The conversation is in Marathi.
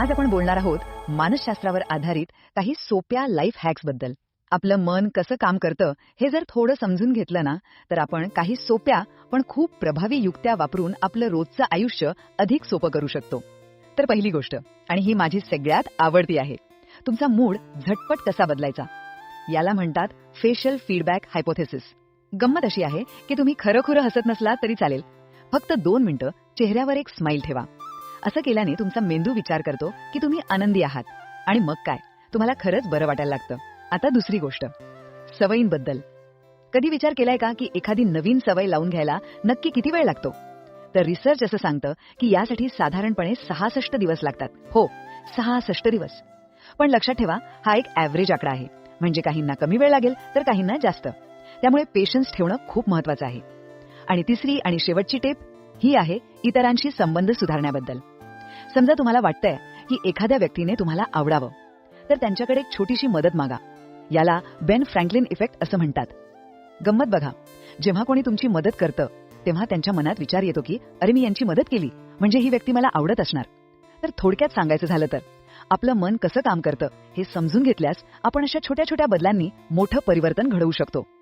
आज आपण बोलणार आहोत मानसशास्त्रावर आधारित काही सोप्या लाईफ हॅक्सबद्दल. आपलं मन कसं काम करतं हे जर थोडं समजून घेतलं ना तर आपण काही सोप्या पण खूप प्रभावी युक्त्या वापरून आपलं रोजचं आयुष्य अधिक सोपं करू शकतो. तर पहिली गोष्ट आणि ही माझी सगळ्यात आवडती आहे तुमचा मूड झटपट कसा बदलायचा? याला म्हणतात फेशियल फीडबॅक हायपोथेसिस गंमत अशी आहे की तुम्ही खरंखुरं हसत नसला तरी चालेल. फक्त दोन मिनिटं चेहऱ्यावर एक स्माईल ठेवा. असं केल्याने तुमचा मेंदू विचार करतो की तुम्ही आनंदी आहात. आणि मग काय? तुम्हाला खरंच बरं वाटायला लागतं. आता दुसरी गोष्ट. सवयींबद्दल. कधी विचार केलाय का की एखादी नवीन सवय लावून घ्यायला नक्की किती वेळ लागतो? तर रिसर्च असं सांगतं की यासाठी साधारणपणे सहासष्ट दिवस लागतात. हो सहासष्ट दिवस. पण लक्षात ठेवा हा एक ॲव्हरेज आकडा आहे. म्हणजे काहींना कमी वेळ लागेल तर काहींना जास्त. त्यामुळे पेशन्स ठेवणं खूप महत्वाचं आहे. आणि तिसरी आणि शेवटची टेप ही आहे इतरांशी संबंध सुधारण्याबद्दल. समजा तुम्हाला वाटतंय की एखाद्या व्यक्तीने तुम्हाला आवडावं तर त्यांच्याकडे एक छोटीशी मदत मागा. याला बेन फ्रँकलिन इफेक्ट असं म्हणतात. गंमत बघा. जेव्हा कोणी तुमची मदत करतं तेव्हा त्यांच्या मनात विचार येतो की अरे मी यांची मदत केली. म्हणजे ही व्यक्ती मला आवडत असणार. तर थोडक्यात सांगायचं झालं तर आपलं मन कसं काम करतं हे समजून घेतल्यास आपण अशा छोट्या छोट्या बदलांनी मोठं परिवर्तन घडवू शकतो.